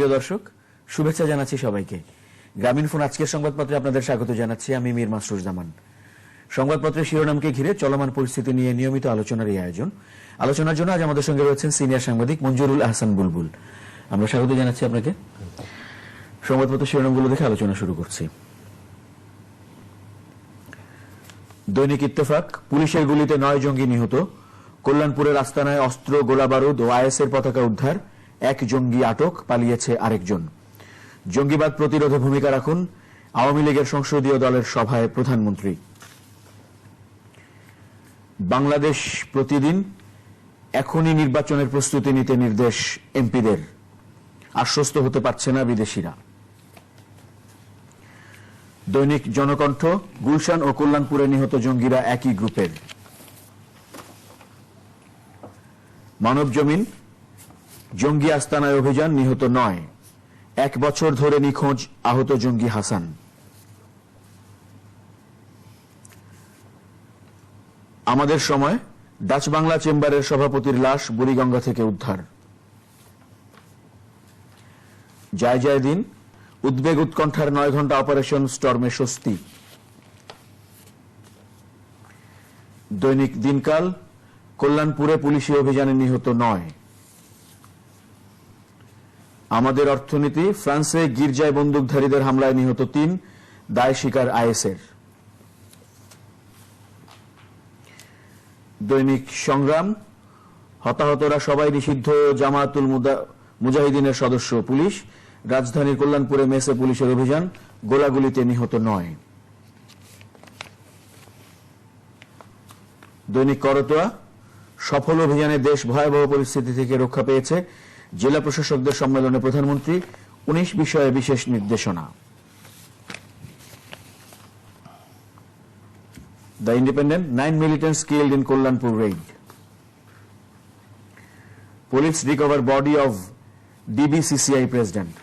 প্রিয় দর্শক, শুভেচ্ছা জানাচ্ছি সবাইকে। গ্রামীণ ফোন আজকের সংবাদপত্রে আপনাদের স্বাগত জানাচ্ছি, আমি মীর মাসরুজ্জামান সংবাদপত্রের শিরোনামকে ঘিরে চলমান পরিস্থিতি নিয়ে নিয়মিত আলোচনার এই আয়োজন। আলোচনার জন্য আজ আমাদের সঙ্গে রয়েছেন সিনিয়র সাংবাদিক মঞ্জুরুল আহসান বুলবুল। আমরা স্বাগত জানাচ্ছি আপনাকে। সংবাদপত্রের শিরোনামগুলো দেখে আলোচনা শুরু করছি। দৈনিক ইত্তেফাক, পুলিশের গুলিতে নয় জঙ্গি নিহত। কল্যাণপুরের আস্তানায় অস্ত্র, গোলাবারুদ ও আইএসের পতাকা উদ্ধার। এক জঙ্গি আটক, পালিয়েছে আরেকজন। জঙ্গিবাদ প্রতিরোধে ভূমিকা রাখুন। আওয়ামী লীগের সংসদীয় দলের সভায় প্রধানমন্ত্রী। বাংলাদেশ প্রতিদিন এখনই নির্বাচনের প্রস্তুতি নিতে নির্দেশ এমপিদের। আশ্বস্ত হতে পারছে না বিদেশিরা। দৈনিক জনকণ্ঠ, গুলশান ও কল্যাণপুরে নিহত জঙ্গিরা একই গ্রুপের। মানব জমিন জঙ্গি আস্তানায় অভিযান নিহত নয়। এক বছর ধরে নিখোঁজ আহত জঙ্গি হাসান। আমাদের সময় ডাচ বাংলা চেম্বারের সভাপতির লাশ বুড়িগঙ্গা থেকে উদ্ধার। জয় জয় দিন, উদ্বেগ উৎকণ্ঠার নয় ঘণ্টা অপারেশন স্টর্মে স্বস্তি। দৈনিক দিনকাল, কল্যাণপুরে পুলিশি অভিযানে নিহত নয়। আমাদের অর্থনীতি, ফ্রান্সে গির্জায় বন্দুকধারীদের হামলায় নিহত তিন, দায় শিকার আইএসের। দৈনিক সংগ্রাম, হতাহতরা সবাই নিষিদ্ধ জামায়াতুল মুজাহিদিনের সদস্য পুলিশ, রাজধানীর কল্যাণপুরে মেসে পুলিশের অভিযান, গোলাগুলিতে নিহত নয়। দৈনিক করতোয়া, সফল অভিযানে দেশ ভয়াবহ পরিস্থিতি থেকে রক্ষা পেয়েছে জেলা প্রশাসকদের সম্মেলনে প্রধানমন্ত্রী, উনিশ বিষয়ে বিশেষ নির্দেশনা। The Independent nine militants killed in Kalyanpur raid police recover body of DBCCI president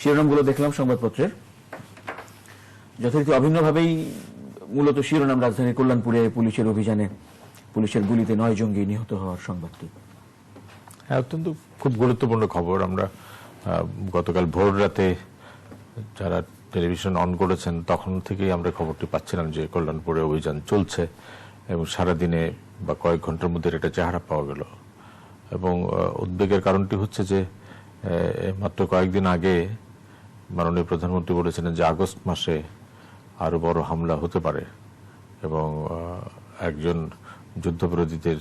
শিরোনামগুলো দেখলাম সংবাদপত্রের। যথারীতি অভিন্নভাবেই মূলত শিরোনাম রাজধানীর কল্যাণপুরে পুলিশের অভিযানে, পুলিশের গুলিতে নয় জঙ্গি নিহত হওয়ার সংবাদটি। হ্যাঁ অত্যন্ত খুব গুরুত্বপূর্ণ খবর। আমরা গতকাল ভোর রাতে যারা টেলিভিশন অন করেছেন, তখন থেকেই আমরা খবরটি পাচ্ছিলাম যে কল্যাণপুরে অভিযান চলছে এবং সারাদিনে বা কয়েক ঘণ্টার মধ্যে এটা চেহারা পাওয়া গেল। এবং উদ্বেগের কারণটি হচ্ছে যে মাত্র কয়েকদিন আগে মাননীয় প্রধানমন্ত্রী বলেছিলেন যে আগস্ট মাসে আরও বড় হামলা হতে পারে এবং একজন যুদ্ধবিরোধীদের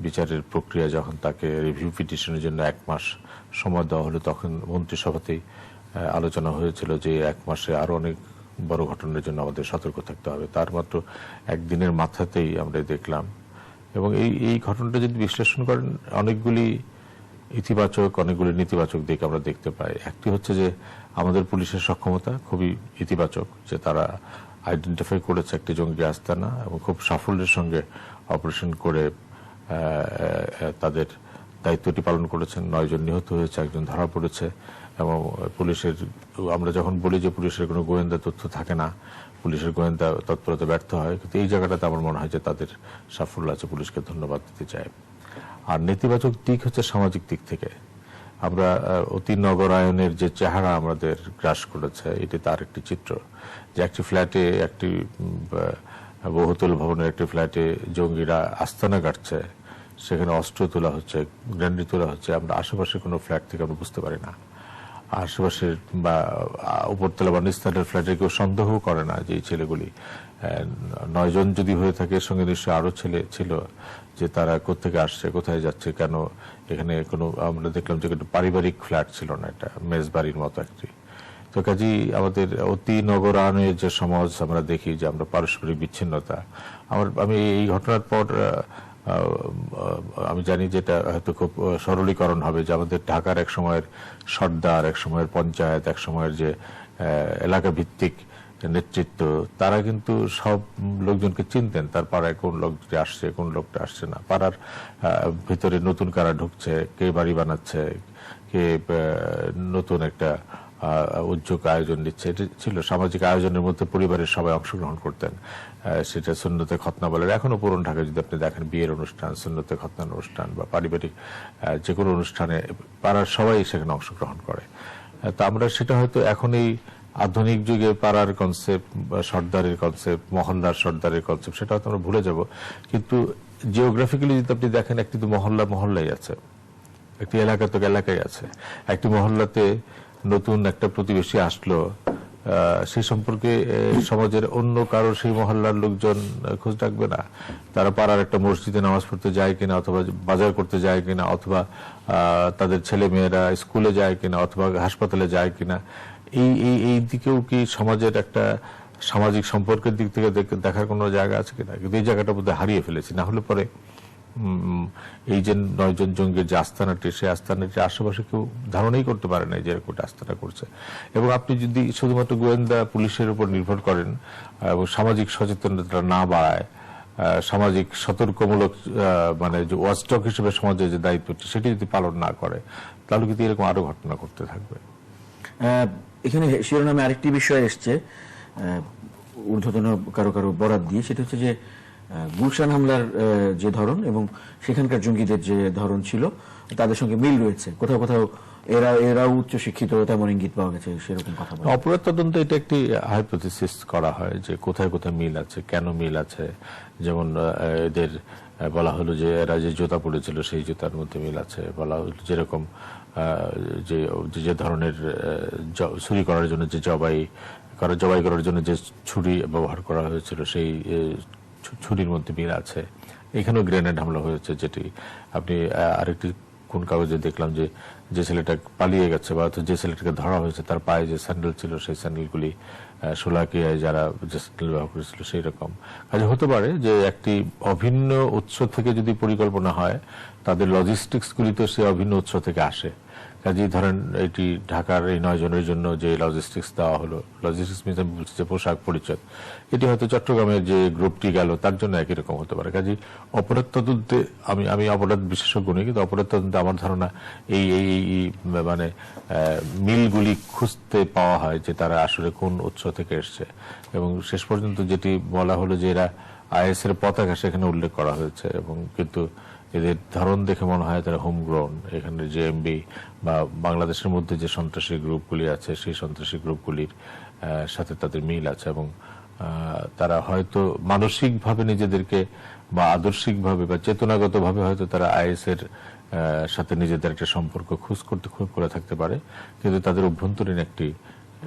বিচারের প্রক্রিয়া যখন তাকে রিভিউ পিটিশনের জন্য এক মাস সময় দেওয়া হলো, তখন মন্ত্রিসভাতেই আলোচনা হয়েছিল যে এক মাসে আরও অনেক বড় ঘটনার জন্য আমাদের সতর্ক থাকতে হবে। তার মাত্র একদিনের মাথাতেই আমরা দেখলাম। এবং এই এই ঘটনাটা যদি বিশ্লেষণ করেন, অনেকগুলি ইতিবাচক, অনেকগুলি নেতিবাচক দিক আমরা দেখতে পাই। একটি হচ্ছে যে আমাদের পুলিশের সক্ষমতা খুবই ইতিবাচক, যে তারা আইডেন্টিফাই করেছে একটি জঙ্গি আস্তানা এবং খুব সাফল্যের সঙ্গে অপারেশন করে তাদের দায়িত্বটি পালন করেছেন। নয়জন নিহত হয়েছে, একজন ধরা পড়েছে। এবং পুলিশের, আমরা যখন বলি যে পুলিশের কোনো গোয়েন্দা তথ্য থাকে না, পুলিশের গোয়েন্দা তৎপরতা ব্যর্থ হয়, কিন্তু এই জায়গাটাতে আমার মনে হয় যে তাদের সাফল্য আছে। পুলিশকে ধন্যবাদ দিতে চাই। আর নেতিবাচক দিক হচ্ছে সামাজিক দিক থেকে। আমরা অতি নগরায়নের যে চেহারা আমাদের গ্রাস করেছে এটি তার একটি চিত্র যে একটি ফ্ল্যাটে একটি বহুতল ভবনের একটি ফ্ল্যাটে জঙ্গিরা আস্তানা কাটছে। সেখানে অস্ত্র তোলা হচ্ছে গ্র্যান্ডি তোলা হচ্ছে, আমরা আশেপাশে কোনো ফ্ল্যাট থেকে আমরা বুঝতে পারি না। আশেপাশের বা উপরতলা বা নিস্তারের ফ্ল্যাটে কেউ সন্দেহ করে না যে এই ছেলেগুলি নয়জন যদি হয়ে থাকে এর সঙ্গে নিশ্চয়ই আরও ছেলে ছিল যে তারা কোথেকে আসছে, কোথায় যাচ্ছে, কেন এখানে কোনো, আমরা দেখলাম যে পারিবারিক ফ্ল্যাট ছিল না এটা, মেজবাড়ির মতো একটি। তো কাজী, আমাদের অতি নগরায়নের যে সমাজ আমরা দেখি যে আমরা পারস্পরিক বিচ্ছিন্নতা, আমার, আমি এই ঘটনার পর আমি জানি যেটা হয়তো খুব সরলীকরণ হবে যে আমাদের ঢাকার এক সময়ের সর্দার, এক সময়ের পঞ্চায়েত, এক সময়ের যে এলাকা ভিত্তিক নেতৃত্ব, তারা কিন্তু সব লোকজনকে চিনতেন। তার পাড়ায় কোন লোকটি আসছে, কোন লোকটা আসছে না। পাড়ার ভিতরে নতুন কারা ঢুকছে, কে বাড়ি বানাচ্ছে, কে নতুন একটা উদ্যোগ আয়োজন নিচ্ছে এটা ছিল সামাজিক আয়োজনের মধ্যে পরিবারের সবাই অংশগ্রহণ করতেন। সেটা সুন্নতে খতনা বলে। এখনও পুরন ঢাকা যদি আপনি দেখেন, বিয়ের অনুষ্ঠান, সুন্নতে খতনার অনুষ্ঠান বা পারিবারিক যে কোনো অনুষ্ঠানে পাড়ার সবাই সেখানে অংশগ্রহণ করে। তা আমরা সেটা হয়তো এখন এই আধুনিক যুগে পাড়ার কনসেপ্ট বা সর্দারের কনসেপ্ট মহল্লার সর্দারের কনসেপ্ট সেটা হয়তো আমরা ভুলে যাব। কিন্তু জিওগ্রাফিক্যালি যদি আপনি দেখেন, একটি তো মহল্লা মহল্লাই আছে, একটি এলাকা তো এলাকায় আছে। একটি মহল্লাতে নতুন একটা প্রতিবেশী আসলো সে সম্পর্কে সমাজের অন্য কারও সেই মহল্লার লোকজন খোঁজ রাখবে না। তারা পাড়ার একটা মসজিদে নামাজ পড়তে যায় কিনা, অথবা বাজার করতে যায় কিনা, অথবা তাদের ছেলে মেয়েরা স্কুলে যায় কিনা, অথবা হাসপাতালে যায় কিনা। এই এই এই দিকেও কি সমাজের একটা সামাজিক সম্পর্কের দিক থেকে দেখার কোনো জায়গা আছে কিনা? কিন্তু এই জায়গাটা বোধহয় হারিয়ে ফেলেছি, না হলে পরে এই যে নয়জন জঙ্গির যে আস্তানাটি, সেই আস্তানাটির আশেপাশে কেউ ধারণাই করতে পারে না যে এরকম আস্তানা করছে। এবং আপনি যদি শুধুমাত্র গোয়েন্দা পুলিশের উপর নির্ভর করেন এবং সামাজিক সচেতনতা না বাড়ায় সামাজিক সতর্কমূলক মানে যে ওয়াচডগ হিসেবে সমাজের যে দায়িত্বটি, সেটি যদি পালন না করে, তাহলে কিন্তু এরকম আরও ঘটনা করতে থাকবে। এখানে শিরোনামে আরেকটি বিষয় এসছে ঊর্ধ্বতন কারও কারও বরাত দিয়ে। সেটা হচ্ছে যে গুলশান হামলার যে ধরন এবং সেখানকার জঙ্গিদের যে ধরন ছিল, তাদের সঙ্গে মিল রয়েছে। কোথাও কোথাও এরা, এরাও উচ্চ শিক্ষিত, তেমন ইঙ্গিত পাওয়া গেছে, সেরকম কথা অপরাধ তদন্ত এটা একটি হাইপোথিসিস করা হয় যে কোথায় কোথায় মিল আছে, কেন মিল আছে। যেমন এদের বলা হলো যে এরা যে জুতা পড়েছিল সেই জুতার মধ্যে মিল আছে। বলা হলো যেরকম যে, যে- ধরনের চুরি করার জন্য যে জবাই, করা, জবাই করার জন্য যে ছুরি ব্যবহার করা হয়েছিল, সেই ছুরির মধ্যে মিল আছে। এখানেও গ্রেনেড হামলা হয়েছে যেটি আপনি আরেকটি কোন কাগজে দেখলাম যে যে ছেলেটা পালিয়ে গেছে বা যে ছেলেটাকে ধরা হয়েছে, তার পায়ে যে স্যান্ডেল ছিল, সেই স্যান্ডেলগুলি সোলাকিয়ায় যারা যে স্যান্ডেল ব্যবহার করেছিল সেই রকম কাজে হতে পারে যে একটি অভিন্ন উৎস থেকে যদি পরিকল্পনা হয়, তাদের লজিস্টিক্স গুলি তো সেই অভিন্ন উৎস থেকে আসে। কাজেই ধরেন এটি ঢাকার এই নয় জনের জন্য যে লজিস্টিক্স দেওয়া হলো লজিস্টিক্স মিনস আমি বলছি যে পোশাক পরিচয় এটি হয়তো চট্টগ্রামের যে গ্রুপটি গেল, তার জন্য একই রকম হতে পারে। কাজেই অপরাধ তদন্তে আমি আমি অপরাধ বিশেষজ্ঞ নই, কিন্তু অপরাধ তদন্তে আমার ধারণা এই- এই মানে মিলগুলি খুঁজতে পাওয়া হয় যে তারা আসলে কোন উৎস থেকে এসছে। এবং শেষ পর্যন্ত যেটি বলা হলো যে এরা আইএস এর পতাকা সেখানে উল্লেখ করা হয়েছে, এবং কিন্তু এদের ধরন দেখে মনে হয় তারা হোম গ্রোন এখানে যে এমবি বা বাংলাদেশের মধ্যে যে সন্ত্রাসী গ্রুপগুলি আছে, সেই সন্ত্রাসী গ্রুপগুলির সাথে তাদের মিল আছে এবং তারা হয়তো মানসিকভাবে নিজেদেরকে বা আদর্শিকভাবে বা চেতনাগতভাবে হয়তো তারা আইএস এর সাথে নিজেদের একটা সম্পর্ক খুঁজ করতে খুব করে থাকতে পারে। কিন্তু তাদের অভ্যন্তরীণ একটি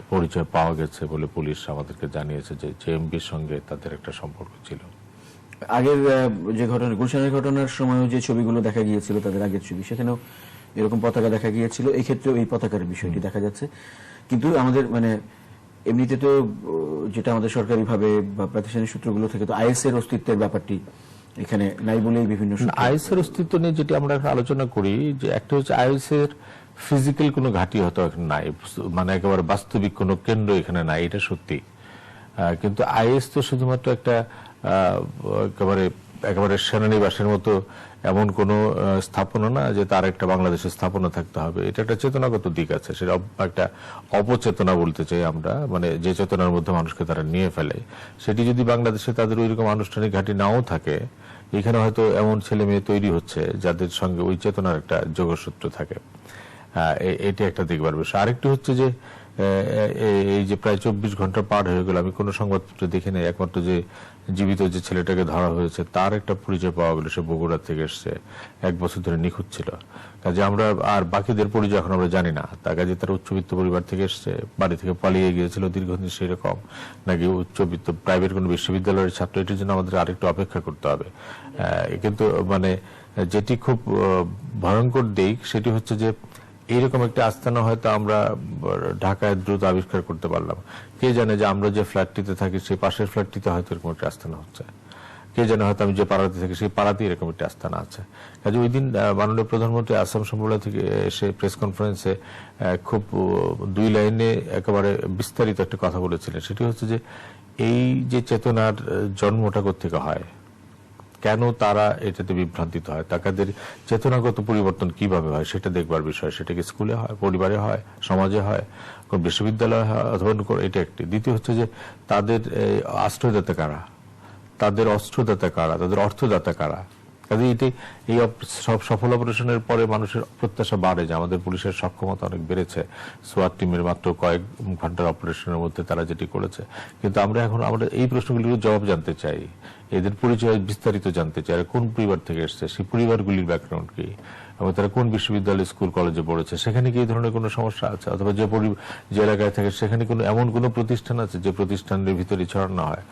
পরিচয় পাওয়া গেছে বলে পুলিশ আমাদেরকে জানিয়েছে যে জেএমবির সঙ্গে তাদের একটা সম্পর্ক ছিল। আগের যে ঘটনা, গুলশানের ঘটনার সময়ও যে ছবিগুলো দেখা গিয়েছিল, তাদের আগের ছবি, সেখানেও এরকম পতাকা দেখা গিয়েছিল। এই ক্ষেত্রেও এই পতাকার বিষয়টি দেখা যাচ্ছে। কিন্তু আমাদের মানে এমনিতে তো যেটা আমাদের সরকারি ভাবে বা প্রাতিষ্ঠানিক সূত্রগুলো থেকে, তো আইএস এর অস্তিত্বের ব্যাপারটি এখানে নাই বলেই বিভিন্ন আইএস এর অস্তিত্ব নিয়ে যেটি আমরা আলোচনা করি, যে একটা হচ্ছে আইএস এর ফিজিক্যাল কোনো ঘাটি হয়তো এখানে নাই মানে একেবারে বাস্তবিক কোনো কেন্দ্র এখানে নাই, এটা সত্যি। কিন্তু আইএস তো শুধুমাত্র একটা একেবারে একেবারে সেনানিবাসের মতো এমন কোনো স্থাপনা না যে তার একটা বাংলাদেশের স্থাপনা থাকতে হবে। এটা একটা চেতনাগত দিক আছে। সেটা একটা অপচেতনা বলতে চাই আমরা। মানে যে চেতনার মধ্যে মানুষকে তারা নিয়ে ফেলে, সেটি যদি বাংলাদেশে তাদের ওইরকম আনুষ্ঠানিক ঘাঁটি নাও থাকে, এখানে হয়তো এমন ছেলে মেয়ে তৈরি হচ্ছে যাদের সঙ্গে ওই চেতনার একটা যোগসূত্র থাকে। এটি একটা দেখবার বিষয়। আরেকটি হচ্ছে যে এই যে প্রায় চব্বিশ ঘণ্টা পার হয়ে গেল, আমি কোনো সংবাদপত্রে দেখি নাই, একমাত্র যে জীবিত যে ছেলেটাকে ধরা হয়েছে, তার একটা পরিচয় পাওয়া গেল, সে বগুড়া থেকে এসছে, এক বছর ধরে নিখুঁত ছিল। কাজে আমরা আর বাকিদের পরিচয় এখন আমরা জানি না। তার কাজে তার উচ্চবিত্ত পরিবার থেকে এসছে, বাড়ি থেকে পালিয়ে গিয়েছিল, দীর্ঘদিন সেই রকম নাকি উচ্চবিত্ত প্রাইভেট কোনো বিশ্ববিদ্যালয়ের ছাত্র, এটির জন্য আমাদের আরেকটু অপেক্ষা করতে হবে। কিন্তু মানে যেটি খুব ভয়ঙ্কর দিক, সেটি হচ্ছে যে এইরকম একটা আস্থানা হয়তো আমরা ঢাকায় দ্রুত আবিষ্কার করতে পারলাম। কে জানে যে আমরা যে ফ্ল্যাটটিতে থাকি, সেই পাশের ফ্ল্যাটটিতে হয়তো এরকম একটা আস্থানা হচ্ছে। কে জানে হয়তো আমি যে পাড়াতে থাকি, সেই পাড়াতেই এরকম একটা আস্থানা আছে। কাজে ওই দিন মাননীয় প্রধানমন্ত্রী আসাম সম্মেলন থেকে এসে প্রেস কনফারেন্সে খুব দুই লাইনে একেবারে বিস্তারিত একটা কথা বলেছিলেন। সেটি হচ্ছে যে, এই যে চেতনার জন্মটা থেকে হয়? কেন তারা এটাতে বিভ্রান্তিত হয়? তাদের চেতনাগত পরিবর্তন কীভাবে হয়? সেটা দেখবার বিষয়। সেটা কি স্কুলে হয়, পরিবারে হয়, সমাজে হয় বিশ্ববিদ্যালয়ে হয় কোন- এটা একটি। দ্বিতীয় হচ্ছে যে তাদের আশ্রয়দাতা কারা? তাদের অস্ত্রদাতা কারা? তাদের অর্থদাতা কারা? কাজে এটি এই সব সফল অপারেশনের পরে মানুষের প্রত্যাশা বাড়ে যে আমাদের পুলিশের সক্ষমতা অনেক বেড়েছে। সোয়ার টিমের মাত্র কয়েক ঘণ্টার অপারেশনের মধ্যে তারা যেটি করেছে। কিন্তু আমরা এখন আমরা এই প্রশ্নগুলির জবাব জানতে চাই। এদের পরিচয় বিস্তারিত জানতে চাই। কোন পরিবার থেকে এসছে? সেই পরিবারগুলির ব্যাকগ্রাউন্ড কি? এবং তারা কোন বিশ্ববিদ্যালয় স্কুল কলেজে পড়েছে? সেখানে কি এই ধরনের কোনো সমস্যা আছে? অথবা যে যে এলাকায় থাকে, সেখানে কোনো এমন কোনো প্রতিষ্ঠান আছে যে প্রতিষ্ঠানের ভিতরে ছড়ানো হয়?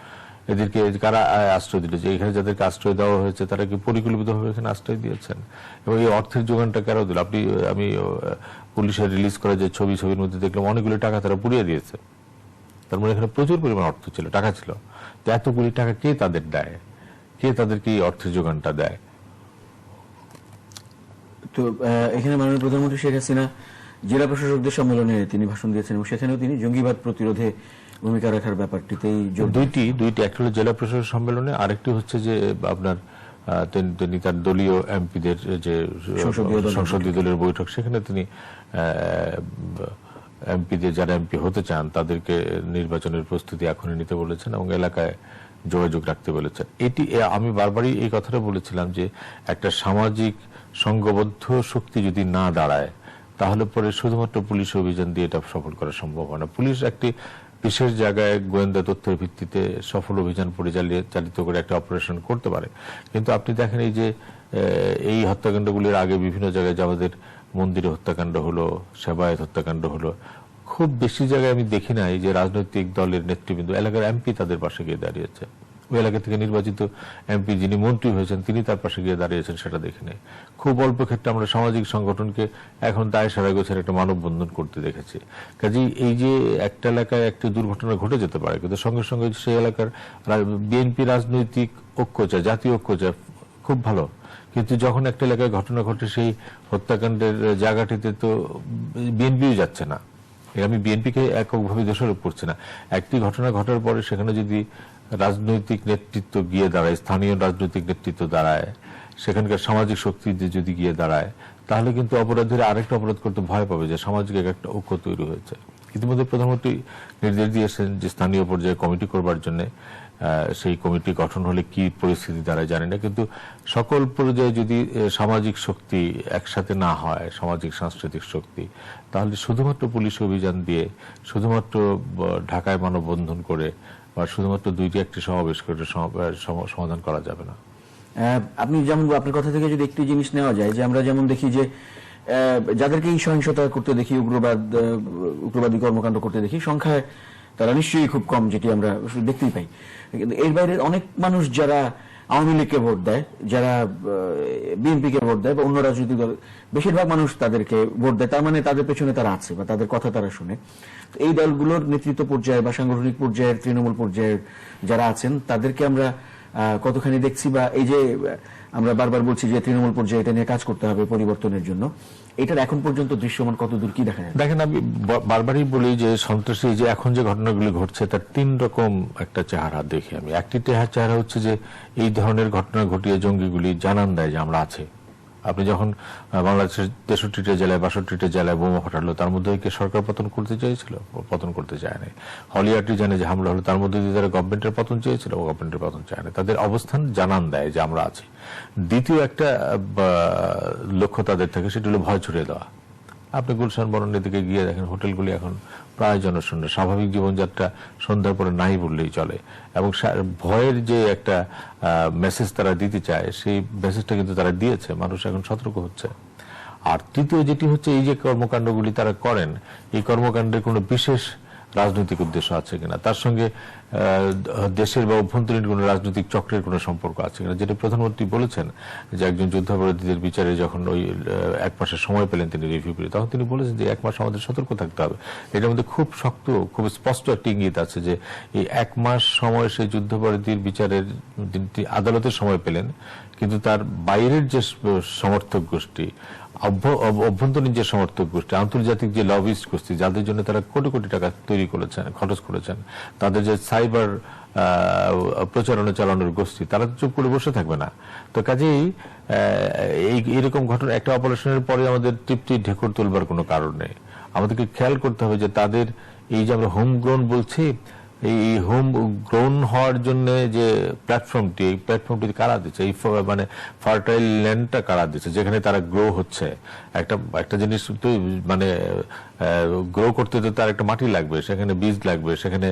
এদেরকে কারা আশ্রয় দিল? এখানে যাদেরকে আশ্রয় দেওয়া হয়েছে, তারা কি পরিকল্পিতভাবে এখানে আশ্রয় দিয়েছেন? এবং এই অর্থের যোগানটা কারও দিল? আপনি আমি পুলিশের রিলিজ করা যে ছবি, ছবির মধ্যে দেখলাম অনেকগুলো টাকা তারা পুড়িয়ে দিয়েছে। তার মানে এখানে প্রচুর পরিমাণ অর্থ ছিল, টাকা ছিল। তো এতগুলি টাকা কে তাদের দেয়? কে তাদেরকে এই অর্থের যোগানটা দেয়? তো এখানে মাননীয় প্রধানমন্ত্রী শেখ হাসিনা জেলা প্রশাসকদের সম্মেলনে তিনি ভাষণ দিয়েছেন এবং সেখানেও তিনি জঙ্গিবাদ প্রতিরোধে ভূমিকা রাখার ব্যাপারটিতেই দুইটি দুইটি। একটা হলো জেলা প্রশাসক সম্মেলনে আরেকটি হচ্ছে যে আপনার তিনি তার দলীয় এমপিদের যে সংসদীয় দলের বৈঠক সেখানে তিনি এমপিদের যারা এমপি হতে চান তাদেরকে নির্বাচনের প্রস্তুতি এখনই নিতে বলেছেন এবং এলাকায় যোগাযোগ রাখতে বলেছেন। এটি আমি বারবারই এই কথাটা বলেছিলাম যে একটা সামাজিক সংঘবদ্ধ শক্তি যদি না দাঁড়ায় তাহলে পরে শুধুমাত্র পুলিশ অভিযান দিয়ে এটা সফল করা সম্ভব হয় না। পুলিশ একটি বিশেষ জায়গায় গোয়েন্দা তথ্যের ভিত্তিতে সফল অভিযান পরিচালিত চালিত করে একটা অপারেশন করতে পারে। কিন্তু আপনি দেখেন এই যে এই হত্যাকাণ্ডগুলির আগে বিভিন্ন জায়গায় যে আমাদের মন্দিরে হত্যাকাণ্ড হলো, সেবায়ত হত্যাকাণ্ড হলো। খুব বেশি জায়গায় আমি দেখি নাই যে রাজনৈতিক দলের নেতৃবৃন্দ, এলাকার এমপি তাদের পাশে গিয়ে দাঁড়িয়েছে। ওই এলাকা থেকে নির্বাচিত এমপি যিনি মন্ত্রী হয়েছেন, তিনি তার পাশে গিয়ে দাঁড়িয়েছেন, সেটা দেখে নাই। খুব অল্প ক্ষেত্রে আমরা সামাজিক সংগঠনকে এখন দায় সারা গোছের একটা মানববন্ধন করতে দেখেছি। কাজেই এই যে একটা এলাকায় একটি দুর্ঘটনা ঘটে যেতে পারে, কিন্তু সঙ্গে সঙ্গে সেই এলাকার বিএনপি রাজনৈতিক ঐক্য চায় জাতীয় ঐক্য চায় খুব ভালো। কিন্তু যখন একটা এলাকায় ঘটনা ঘটে, সেই হত্যাকাণ্ডের জায়গাটিতে তো বিএনপিও যাচ্ছে না। আমি বিএনপিকে এককভাবে দোষারোপ করছি না। একটি ঘটনা ঘটার পরে সেখানে যদি রাজনৈতিক নেতৃত্ব গিয়ে দাঁড়ায়, স্থানীয় রাজনৈতিক নেতৃত্ব দাঁড়ায়, সেখানকার সামাজিক শক্তি যদি গিয়ে দাঁড়ায়, তাহলে কিন্তু অপরাধীরা আরেকটা অপরাধ করতে ভয় পাবে যে সামাজিক এক একটা ঐক্য তৈরি হয়েছে। ইতিমধ্যে প্রধানমন্ত্রী নির্দেশ দিয়েছেন যে স্থানীয় পর্যায়ে কমিটি করবার জন্য সেই কমিটি গঠন হলে কি পরিস্থিতি দাঁড়ায় জানি না, কিন্তু সকল পর্যায়ে যদি সামাজিক শক্তি একসাথে না হয়, সামাজিক সাংস্কৃতিক শক্তি, তাহলে শুধুমাত্র পুলিশ অভিযান দিয়ে, শুধুমাত্র ঢাকায় মানববন্ধন করে বা শুধুমাত্র দুইটি একটি সমাবেশ করে সম- সম- সমাধান করা যাবে না। আপনি যেমন আপনার কথা থেকে যদি একটি জিনিস নেওয়া যায়, যে আমরা যেমন দেখি যে যাদেরকে এই সহিংসতা করতে দেখি, উগ্রবাদ উগ্রবাদী কর্মকাণ্ড করতে দেখি, সংখ্যায় তারা নিশ্চয়ই খুব কম, যেটি আমরা দেখতেই পাই। এর বাইরে অনেক মানুষ যারা আওয়ামী লীগকে ভোট দেয়, যারা বিএনপি কে ভোট দেয় বা অন্য রাজনৈতিক দল, বেশিরভাগ মানুষ তাদেরকে ভোট দেয়, তার মানে তাদের পেছনে তারা আছে বা তাদের কথা তারা শুনে। এই দলগুলোর নেতৃত্ব পর্যায়ে বা সাংগঠনিক পর্যায়ের, তৃণমূল পর্যায়ের যারা আছেন, তাদেরকে আমরা কতখানি দেখছি বা এই যে আমরা বারবার বলছি যে তৃণমূল পর্যায়ে এটা নিয়ে কাজ করতে হবে পরিবর্তনের জন্য। এটার এখন পর্যন্ত দৃশ্যমান কত দূর কি দেখা যায়? দেখেন, আমি বারবারই বলি যে সন্ত্রাসী যে এখন যে ঘটনাগুলি ঘটছে, তার তিন রকম একটা চেহারা দেখি আমি। একটি চেহারা হচ্ছে যে এই ধরনের ঘটনা ঘটিয়ে জঙ্গিগুলি জানান দেয় যে আমরা আছে। আপনি যখন বাংলাদেশের তেষট্টিটা জেলায়, বাষট্টিটা জেলায় বোমা ফাটালো, তার মধ্যে কি সরকার পতন করতে চেয়েছিল? পতন করতে চায় নাই হলিয়ারটি জানে যে হামলা হলো, তার মধ্যে দিয়ে তারা গভর্নমেন্টের পতন চেয়েছিল গভর্নমেন্টের পতন চায় না। তাদের অবস্থান জানান দেয় যে আমরা আছি। দ্বিতীয় একটা লক্ষ্য তাদের থাকে, সেটি হলো ভয় ছড়িয়ে দেওয়া। আপনি গুলশান বরণের দিকে গিয়ে দেখেন, হোটেলগুলি এখন প্রায় জনশূন্য স্বাভাবিক জীবনযাত্রা সন্ধ্যার পরে নাই বললেই চলে। এবং ভয়ের যে একটা মেসেজ তারা দিতে চায়, সেই মেসেজটা কিন্তু তারা দিয়েছে। মানুষ এখন সতর্ক হচ্ছে। আর তৃতীয় যেটি হচ্ছে, এই যে কর্মকাণ্ডগুলি তারা করেন, এই কর্মকাণ্ডের কোনো বিশেষ রাজনৈতিক উদ্দেশ্য আছে কিনা। তার সঙ্গে দেশের বা অভ্যন্তরীণ কোনো রাজনৈতিক চক্রের কোনো সম্পর্ক আছে কিনা। যেটা প্রধানমন্ত্রী বলেছেন যে একজন যুদ্ধাপরাধীদের বিচারে যখন ওই এক মাসের সময় পেলেন তিনি রিভিউ পেলে, তখন তিনি বলেছেন যে এক মাস আমাদের সতর্ক থাকতে হবে। এটার মধ্যে খুব শক্ত, খুব স্পষ্ট একটা ইঙ্গিত আছে যে এই এক মাস সময় সেই যুদ্ধাপরাধীর বিচারের আদালতের সময় পেলেন, কিন্তু তার বাইরের যে সমর্থক গোষ্ঠী অভ্যন্তরীণ যে সমর্থক গোষ্ঠী, আন্তর্জাতিক যে লবিস্ট গোষ্ঠী, যাদের জন্য তারা কোটি কোটি টাকা তৈরি করেছেন, খরচ করেছেন, তাদের যে সাইবার প্রচারণা চালানোর গোষ্ঠী, তারা তো চুপ করে বসে থাকবে না। তো কাজেই এই, এরকম ঘটনা, একটা অপারেশনের পরে আমাদের তৃপ্তি ঢেকুর তুলবার কোনো কারণ নেই। আমাদেরকে খেয়াল করতে হবে যে তাদের এই যে আমরা হোম গ্রোন বলছি এই হোম গ্রোন হওয়ার জন্য যে প্ল্যাটফর্মটি, এই প্ল্যাটফর্মটি কারা দিচ্ছে? এই মানে ফার্টাইল ল্যান্ডটা কারা দিচ্ছে? যেখানে তারা গ্রো হচ্ছে। একটা একটা জিনিস তো মানে গ্রো করতে তো তার একটা মাটি লাগবে, সেখানে বীজ লাগবে, সেখানে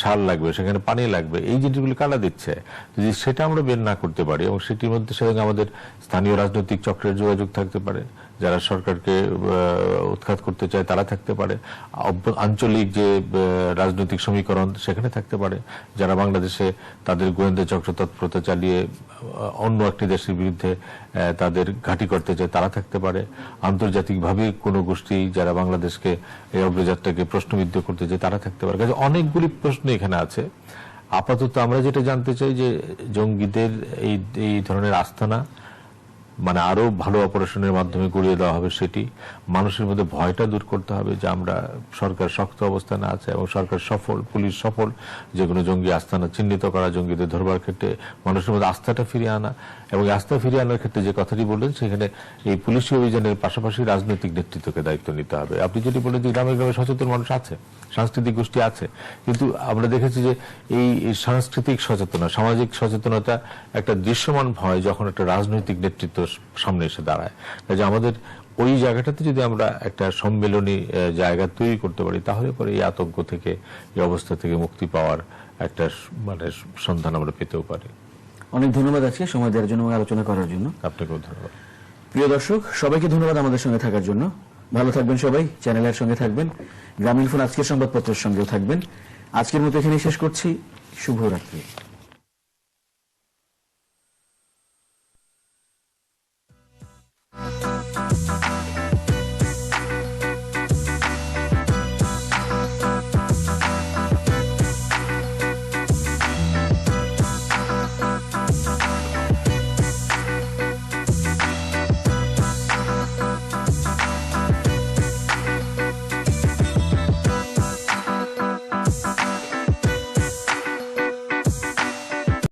সার লাগবে, সেখানে পানি লাগবে। এই জিনিসগুলো কারা দিচ্ছে? যদি সেটা আমরা বের না করতে পারি, এবং সেটির মধ্যে সেখানে আমাদের স্থানীয় রাজনৈতিক চক্রের যোগাযোগ থাকতে পারে যারা সরকারকে উৎখাত করতে চায় তারা থাকতে পারে। আঞ্চলিক যে রাজনৈতিক সমীকরণ সেখানে থাকতে পারে। যারা বাংলাদেশে তাদের গোয়েন্দা চক্র তৎপরতা চালিয়ে অন্য একটি দেশের বিরুদ্ধে তাদের ঘাঁটি করতে চায় তারা থাকতে পারে। আন্তর্জাতিকভাবে কোনো গোষ্ঠী যারা বাংলাদেশকে এই অগ্রযাত্রাকে প্রশ্নবিদ্ধ করতে চায় তারা থাকতে পারে। কাজে অনেকগুলি প্রশ্ন এখানে আছে। আপাতত আমরা যেটা জানতে চাই যে জঙ্গিদের এই এই ধরনের আস্থানা মানে আরও ভালো অপারেশনের মাধ্যমে গড়িয়ে দেওয়া হবে সেটি। মানুষের মধ্যে ভয়টা দূর করতে হবে যে আমরা সরকার শক্ত অবস্থানে আছে এবং সরকার সফল, পুলিশ সফল, যে কোনো জঙ্গি আস্থানা চিহ্নিত করা, জঙ্গিদের ধরবার ক্ষেত্রে মানুষের মধ্যে আস্থাটা ফিরিয়ে আনা এবং আস্থা ফিরিয়ে আনার ক্ষেত্রে যে কথাটি বললেন, সেখানে এই পুলিশি অভিযানের পাশাপাশি রাজনৈতিক নেতৃত্বকে দায়িত্ব নিতে হবে। আপনি যেটি বললেন যে গ্রামে গ্রামে সচেতন মানুষ আছে, সাংস্কৃতিক গোষ্ঠী আছে, কিন্তু আমরা দেখেছি যে এই সাংস্কৃতিক সচেতনতা, সামাজিক সচেতনতা একটা দৃশ্যমান ভয় যখন একটা রাজনৈতিক নেতৃত্ব সামনে এসে দাঁড়ায়। কাজে আমাদের ওই জায়গাটাতে যদি আমরা একটা সম্মেলনী জায়গা তৈরি করতে পারি তাহলে পরে এই আতঙ্ক থেকে এই অবস্থা থেকে মুক্তি পাওয়ার একটা মানে সন্ধান আমরা পেতেও পারি। অনেক ধন্যবাদ আজকে সময় দেওয়ার জন্য আলোচনা করার জন্য। আপনাকেও ধন্যবাদ। প্রিয় দর্শক সবাইকে ধন্যবাদ আমাদের সঙ্গে থাকার জন্য। ভালো থাকবেন সবাই চ্যানেলের সঙ্গে থাকবেন। গ্রামীণ ফোন আজকের সংবাদপত্রের সঙ্গেও থাকবেন। আজকের মতো এখানে শেষ করছি। শুভরাত্রি।